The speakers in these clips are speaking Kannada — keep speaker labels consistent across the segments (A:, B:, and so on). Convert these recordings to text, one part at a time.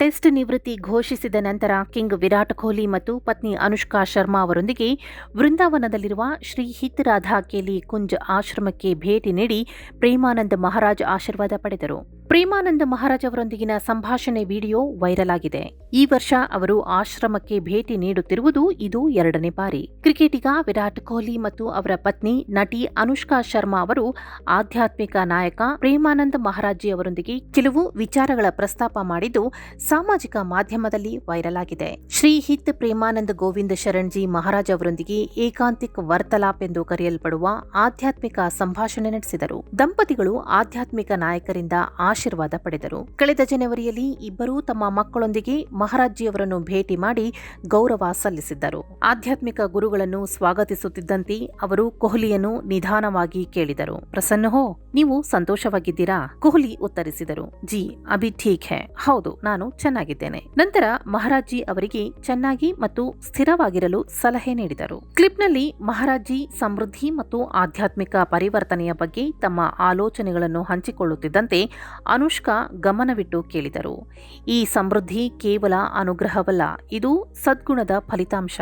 A: ಟೆಸ್ಟ್ ನಿವೃತ್ತಿ ಘೋಷಿಸಿದ ನಂತರ ಕಿಂಗ್ ವಿರಾಟ್ ಕೊಹ್ಲಿ ಮತ್ತು ಪತ್ನಿ ಅನುಷ್ಕಾ ಶರ್ಮಾ ಅವರೊಂದಿಗೆ ವೃಂದಾವನದಲ್ಲಿರುವ ಶ್ರೀ ಹಿತರಾಧಾ ಕೇಲಿ ಕುಂಜ್ ಆಶ್ರಮಕ್ಕೆ ಭೇಟಿ ನೀಡಿ ಪ್ರೇಮಾನಂದ ಮಹಾರಾಜ್ ಆಶೀರ್ವಾದ ಪಡೆದರು. ಪ್ರೇಮಾನಂದ ಮಹಾರಾಜ್ ಅವರೊಂದಿಗಿನ ಸಂಭಾಷಣೆ ವಿಡಿಯೋ ವೈರಲ್ ಆಗಿದೆ. ಈ ವರ್ಷ ಅವರು ಆಶ್ರಮಕ್ಕೆ ಭೇಟಿ ನೀಡುತ್ತಿರುವುದು ಇದು ಎರಡನೇ ಬಾರಿ. ಕ್ರಿಕೆಟಿಗ ವಿರಾಟ್ ಕೊಹ್ಲಿ ಮತ್ತು ಅವರ ಪತ್ನಿ ನಟಿ ಅನುಷ್ಕಾ ಶರ್ಮಾ ಅವರು ಆಧ್ಯಾತ್ಮಿಕ ನಾಯಕ ಪ್ರೇಮಾನಂದ ಮಹಾರಾಜಿ ಅವರೊಂದಿಗೆ ಕೆಲವು ವಿಚಾರಗಳ ಪ್ರಸ್ತಾಪ ಮಾಡಿದ್ದು ಸಾಮಾಜಿಕ ಮಾಧ್ಯಮದಲ್ಲಿ ವೈರಲ್ ಆಗಿದೆ. ಶ್ರೀ ಹಿತ್ ಪ್ರೇಮಾನಂದ ಗೋವಿಂದ ಶರಣ್ಜಿ ಮಹಾರಾಜ್ ಅವರೊಂದಿಗೆ ಏಕಾಂತಿಕ್ ವರ್ತಲಾಪ್ ಎಂದು ಕರೆಯಲ್ಪಡುವ ಆಧ್ಯಾತ್ಮಿಕ ಸಂಭಾಷಣೆ ನಡೆಸಿದರು. ದಂಪತಿಗಳು ಆಧ್ಯಾತ್ಮಿಕ ನಾಯಕರಿಂದ ಆಶೀರ್ವಾದ ಪಡೆದರು. ಕಳೆದ ಜನವರಿಯಲ್ಲಿ ಇಬ್ಬರೂ ತಮ್ಮ ಮಕ್ಕಳೊಂದಿಗೆ ಮಹಾರಾಜ್ಜಿಯವರನ್ನು ಭೇಟಿ ಮಾಡಿ ಗೌರವ ಸಲ್ಲಿಸಿದ್ದರು. ಆಧ್ಯಾತ್ಮಿಕ ಗುರುಗಳನ್ನು ಸ್ವಾಗತಿಸುತ್ತಿದ್ದಂತೆ ಅವರು ಕೊಹ್ಲಿಯನ್ನು ನಿಧಾನವಾಗಿ ಕೇಳಿದರು. ಪ್ರಸನ್ನ ಹೋ ನೀವು ಸಂತೋಷವಾಗಿದ್ದೀರಾ? ಕೊಹ್ಲಿ ಉತ್ತರಿಸಿದರು. ಜಿ, ಅಭಿ ಠೀಕ್ ಹೇ. ಹೌದು, ನಾನು ಚೆನ್ನಾಗಿದ್ದೇನೆ. ನಂತರ ಮಹಾರಾಜ್ಜಿ ಅವರಿಗೆ ಚೆನ್ನಾಗಿ ಮತ್ತು ಸ್ಥಿರವಾಗಿರಲು ಸಲಹೆ ನೀಡಿದರು. ಕ್ಲಿಪ್ನಲ್ಲಿ ಮಹಾರಾಜ್ಜಿ ಸಮೃದ್ಧಿ ಮತ್ತು ಆಧ್ಯಾತ್ಮಿಕ ಪರಿವರ್ತನೆಯ ಬಗ್ಗೆ ತಮ್ಮ ಆಲೋಚನೆಗಳನ್ನು ಹಂಚಿಕೊಳ್ಳುತ್ತಿದ್ದಂತೆ ಅನುಷ್ಕಾ ಗಮನವಿಟ್ಟು ಕೇಳಿದರು. ಈ ಸಮೃದ್ಧಿ ಕೇವಲ ಅನುಗ್ರಹವಲ್ಲ, ಇದು ಸದ್ಗುಣದ ಫಲಿತಾಂಶ.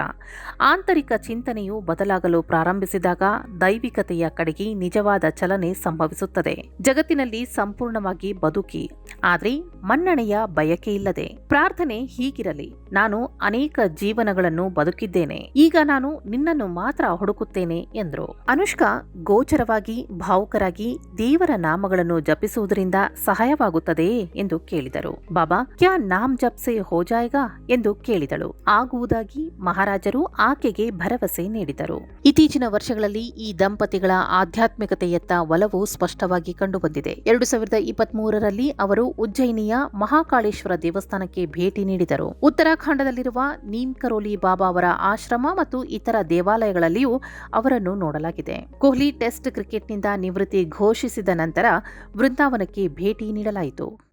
A: ಆಂತರಿಕ ಚಿಂತನೆಯು ಬದಲಾಗಲು ಪ್ರಾರಂಭಿಸಿದಾಗ ದೈವಿಕತೆಯ ಕಡೆಗೆ ನಿಜವಾದ ಚಲನೆ ಸಂಭವಿಸುತ್ತದೆ. ಜಗತ್ತಿನಲ್ಲಿ ಸಂಪೂರ್ಣವಾಗಿ ಬದುಕಿ, ಆದರೆ ಮನ್ನಣೆಯ ಬಯಕೆಯಿಲ್ಲದೆ ಪ್ರಾರ್ಥನೆ ಹೀಗಿರಲಿ, ನಾನು ಅನೇಕ ಜೀವನಗಳನ್ನು ಬದುಕಿದ್ದೇನೆ, ಈಗ ನಾನು ನಿನ್ನನ್ನು ಮಾತ್ರ ಹುಡುಕುತ್ತೇನೆ ಎಂದರು. ಅನುಷ್ಕಾ ಗೋಚರವಾಗಿ, ಭಾವುಕರಾಗಿ ದೇವರ ನಾಮಗಳನ್ನು ಜಪಿಸುವುದರಿಂದ ಸಹಾಯವಾಗುತ್ತದೆಯೇ ಎಂದು ಕೇಳಿದರು. ಬಾಬಾ, ಕ್ಯಾ ನಾಮ್ ಜಪ್ಸೆ ಹೋ ಜಾಯೇಗಾ? ಎಂದು ಕೇಳಿದಳು. ಆಗುವುದಾಗಿ ಮಹಾರಾಜರು ಆಕೆಗೆ ಭರವಸೆ ನೀಡಿದರು. ಇತ್ತೀಚಿನ ವರ್ಷಗಳಲ್ಲಿ ಈ ದಂಪತಿಗಳ ಆಧ್ಯಾತ್ಮಿಕತೆಯತ್ತ ಒಲವು ಸ್ಪಷ್ಟವಾಗಿ ಕಂಡುಬಂದಿದೆ. ಎರಡು ಸಾವಿರದ ಇಪ್ಪತ್ತ್ ಮೂರರಲ್ಲಿ ಅವರು ಉಜ್ಜಯಿನಿಯ ಮಹಾಕಾಳೇಶ್ವರ ದೇವಸ್ಥಾನಕ್ಕೆ ಭೇಟಿ ನೀಡಿದರು. ಉತ್ತರಾಖಂಡದಲ್ಲಿರುವ ನೀಮ್ ಕರೋಲಿ ಬಾಬಾ ಅವರ ಆಶ್ರಮ ಮತ್ತು ಇತರ ದೇವಾಲಯಗಳಲ್ಲಿಯೂ ಅವರನ್ನು ನೋಡಲಾಗಿದೆ. ಕೊಹ್ಲಿ ಟೆಸ್ಟ್ ಕ್ರಿಕೆಟ್ನಿಂದ ನಿವೃತ್ತಿ ಘೋಷಿಸಿದ ನಂತರ ವೃಂದಾವನಕ್ಕೆ ಭೇಟಿ ನೀಡಲಾಯಿತು.